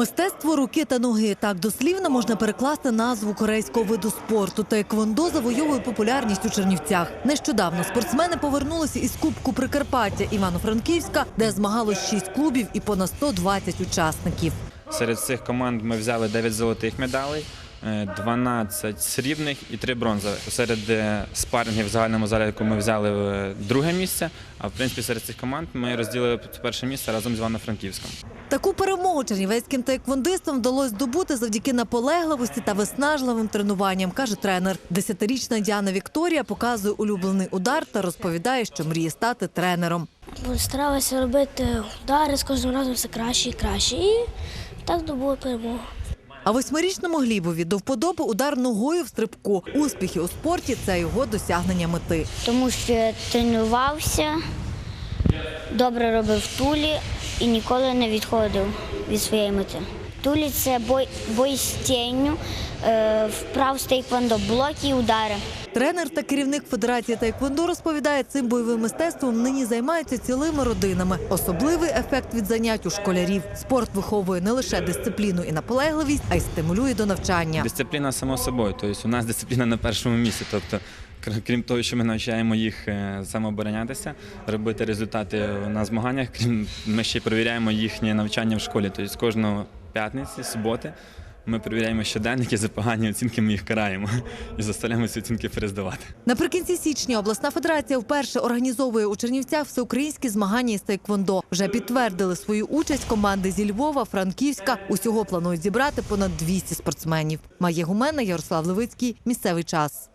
Мистецтво руки та ноги так дослівно можна перекласти назву корейського виду спорту. Таеквондо завойовує популярність у Чернівцях. Нещодавно спортсмени повернулися із Кубку Прикарпаття Івано-Франківська, де змагалось 6 клубів і понад 120 учасників. Серед цих команд ми взяли 9 золотих медалей, 12 срібних і 3 бронзових. Серед е, спарингів в загальному заліку ми взяли е, друге місце, а в принципі серед цих команд ми розділили перше місце разом з Івано-Франківськом. Таку перемогу чернівецьким таеквондистам вдалося здобути завдяки наполегливості та виснажливим тренуванням, каже тренер. Десятирічна Діана Вікторія показує улюблений удар та розповідає, що мріє стати тренером. Старалася робити удари з кожним разом все краще і краще. І так добула перемогу. А восьмирічному Глібові до вподоби удар ногою в стрибку. Успіхи у спорті це його досягнення мети. тому що я тренувався, добре робив тулі і ніколи не відходив від своєї мети. Тулі це бой, бой з тінню, е, вправ з тейквондо, блоки і удари. Тренер та керівник Федерації Таеквондо розповідає, цим бойовим мистецтвом нині займаються цілими родинами. Особливий ефект від занять у школярів. Спорт виховує не лише дисципліну і наполегливість, а й стимулює до навчання. Дисципліна само собою, тобто у нас дисципліна на першому місці. Тобто, крім того, що ми навчаємо їх е, самооборонятися, робити результати на змаганнях, крім ми ще й перевіряємо їхнє навчання в школі. Тобто кожного п'ятниці, суботи. Ми перевіряємо щоденники за погані оцінки, ми їх караємо і заставляємо ці оцінки перездавати. Наприкінці січня обласна федерація вперше організовує у Чернівцях всеукраїнські змагання із Таеквондо. Вже підтвердили свою участь команди зі Львова, Франківська. Усього планують зібрати понад 200 спортсменів. Має гумена Ярослав Левицький. Місцевий час.